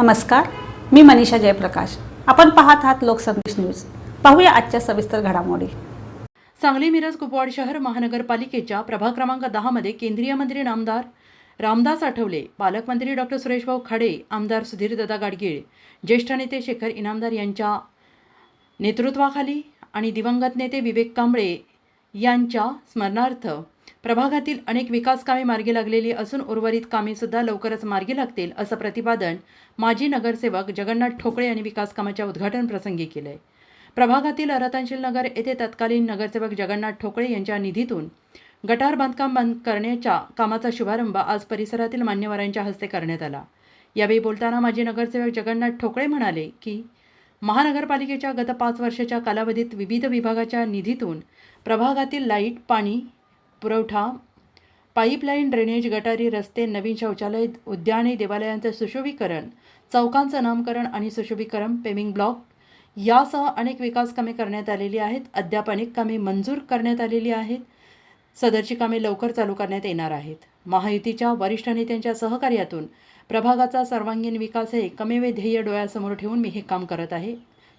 नमस्कार मी मनीषा जयप्रकाश. आपण पाहत आहात लोकसंदेश न्यूज. पाहूया आजच्या सविस्तर घडामोडी. सांगली मिरज कुपवाड शहर महानगरपालिकेच्या प्रभाग क्रमांक दहामध्ये केंद्रीय मंत्री नामदार रामदास आठवले पालकमंत्री डॉक्टर सुरेशभाऊ खाडे आमदार सुधीरदादा गाडगीळ ज्येष्ठ नेते शेखर इनामदार यांच्या नेतृत्वाखाली आणि दिवंगत नेते विवेक कांबळे यांच्या स्मरणार्थ प्रभागातील अनेक विकास कामे मार्गी लागलेली असून उर्वरित कामे सुद्धा लवकरच मार्गी लागतील असं प्रतिपादन माजी नगरसेवक जगन्नाथ ठोकळे यांनी विकास कामाच्या उद्घाटन प्रसंगी केलंय. प्रभागातील रतनशील नगर येथे तत्कालीन नगरसेवक जगन्नाथ ठोकळे यांच्या निधीतून गटार बांधकाम बंद करण्याच्या कामाचा शुभारंभ आज परिसरातील मान्यवरांच्या हस्ते करण्यात आला. यावेळी बोलताना माजी नगरसेवक जगन्नाथ ठोकळे म्हणाले की महानगरपालिकेच्या गत पाच वर्षाच्या कालावधीत विविध विभागाच्या निधीतून प्रभागातील लाइट पाणी पुरवठा पाईपलाईन ड्रेनेज गटारी रस्ते नवीन शौचालय उद्याने देवालयांचे सुशोभीकरण चौकांचं नामकरण आणि सुशोभीकरण पेमिंग ब्लॉक यासह अनेक विकास कामे करण्यात आलेली आहेत. अद्याप अनेक कामे मंजूर करण्यात आलेली आहेत. सदरची कामे लवकर चालू करण्यात येणार आहेत. महायुतीच्या वरिष्ठ नेत्यांच्या सहकार्यातून प्रभागाचा सर्वांगीण विकास हे एकमेव ध्येय डोळ्यासमोर ठेवून मी हे काम करत आहे.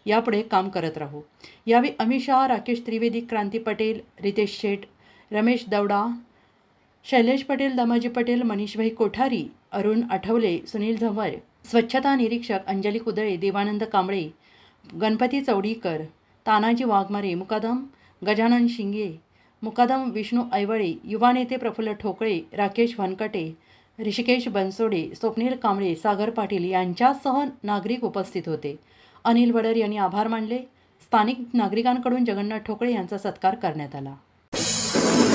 यापुढे काम करत राहू. यावेळी अमित शहा राकेश त्रिवेदी क्रांती पटेल रितेश शेठ रमेश दौडा शैलेश पटेल दामाजी पटेल मनीषभाई कोठारी अरुण आठवले सुनील झंवर स्वच्छता निरीक्षक अंजली कुदळे देवानंद कांबळे गणपती चौडीकर तानाजी वाघमारे मुकादम गजानन शिंगे मुकादम विष्णू ऐवळे युवा नेते प्रफुल्ल ठोकळे राकेश वनकटे ऋषिकेश बनसोडे स्वप्नील कांबळे सागर पाटील यांच्यासह नागरिक उपस्थित होते. अनिल वडर यांनी आभार मानले. स्थानिक नागरिकांकडून जगन्नाथ ठोकळे यांचा सत्कार करण्यात आला. Música